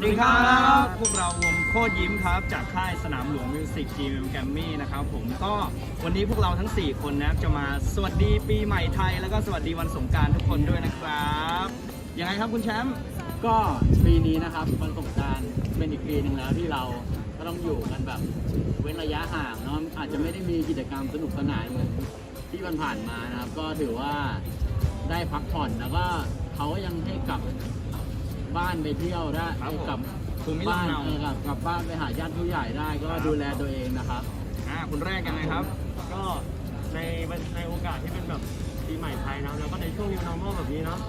วัสดีครับ พวกเราวงโคตรยิ้มครับ จากค่ายสนามหลวงมิวสิกจีมแกมมี่นะครับผมก็วันนี้พวกเราทั้ง 4 คนนะครับจะมาสวัสดีปีใหม่ไทย แล้วก็สวัสดีวันสงกรารทุกคนด้วยนะครับยังไงครับคุณแชมป์ก็ปีนี้นะครับวันสงกรารเป็นอีกปีหนึ่งแล้วที่เราก็ต้องอยู่กันแบบเว้นระยะห่างเนาะอาจจะไม่ได้มีกิจกรรมสนุกสนานเหมือนที่ผ่านๆมานะครับ ก็ถือว่าได้พักผ่อนแล้วก็เขาก็ยังให้กลับ บ้านไปเที่ยวได้ครับผมกลับภูมิลำบ้านเนาเออกลับกลับบ้านไปหาญาติผู้ใหญ่ได้ก็ครับดูแลตัวเองนะครับ อ่าคุณแรกยังไงครับ ก็ในในโอกาสที่เป็นแบบปีใหม่ไทยนะแล้วก็ในช่วง new normal แบบนี้เนาะ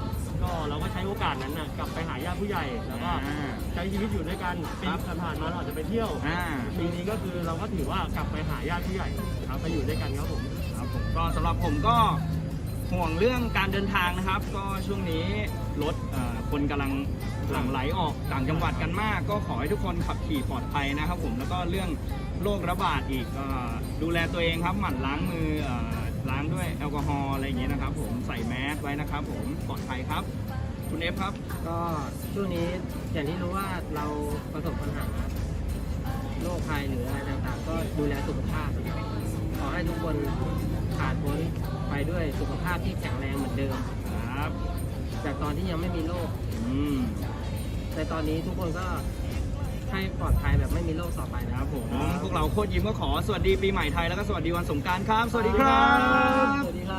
ก็เราก็ใช้โอกาสนั้นนะกลับไปหาญาติผู้ใหญ่แล้วก็อ่าใช้ชีวิตอยู่ด้วยกันปีครับ ผ่านๆมาเราอาจจะไปเที่ยวอ่าปีนี้ก็คือเราก็ถือว่ากลับไปหาญาติผู้ใหญ่ครับไปอยู่ด้วยกันครับผมครับผมก็สำหรับผมก็ห่วงเรื่องการเดินทางนะครับ ก็ช่วงนี้ รถคนกำลังหลั่งไหลออกต่างจังหวัดกันมาก ก็ขอให้ทุกคนขับขี่ปลอดภัยนะครับผมแล้วก็เรื่องโรคระบาดอีกก็ดูแลตัวเองครับหมั่นล้างมือเอ่อล้างด้วยแอลกอฮอล์อะไรอย่างเงี้ยนะครับ ผมใส่แมสไว้นะครับ ผมปลอดภัยครับ คุณเอฟครับ ก็ช่วงนี้อย่างที่รู้ว่าเราประสบปัญหาโรคภัยหรืออะไรต่างๆ ก็ดูแลสุขภาพ ขอให้ทุกคนผ่านพ้นไปด้วยสุขภาพที่แข็งแรงเหมือนเดิมครับ จากตอนที่ยังไม่มีโรคอืมแต่ตอนนี้ทุกคนก็ให้ปลอดภัยแบบไม่มีโรคต่อไปคนะครัรับบผม พวกเราโคตรยิ้มก็ขอสวัสดีปีใหม่ไทยแล้วก็สวัสดีวันสงกรารครับ สวัสดีครับ สวัสดีครับ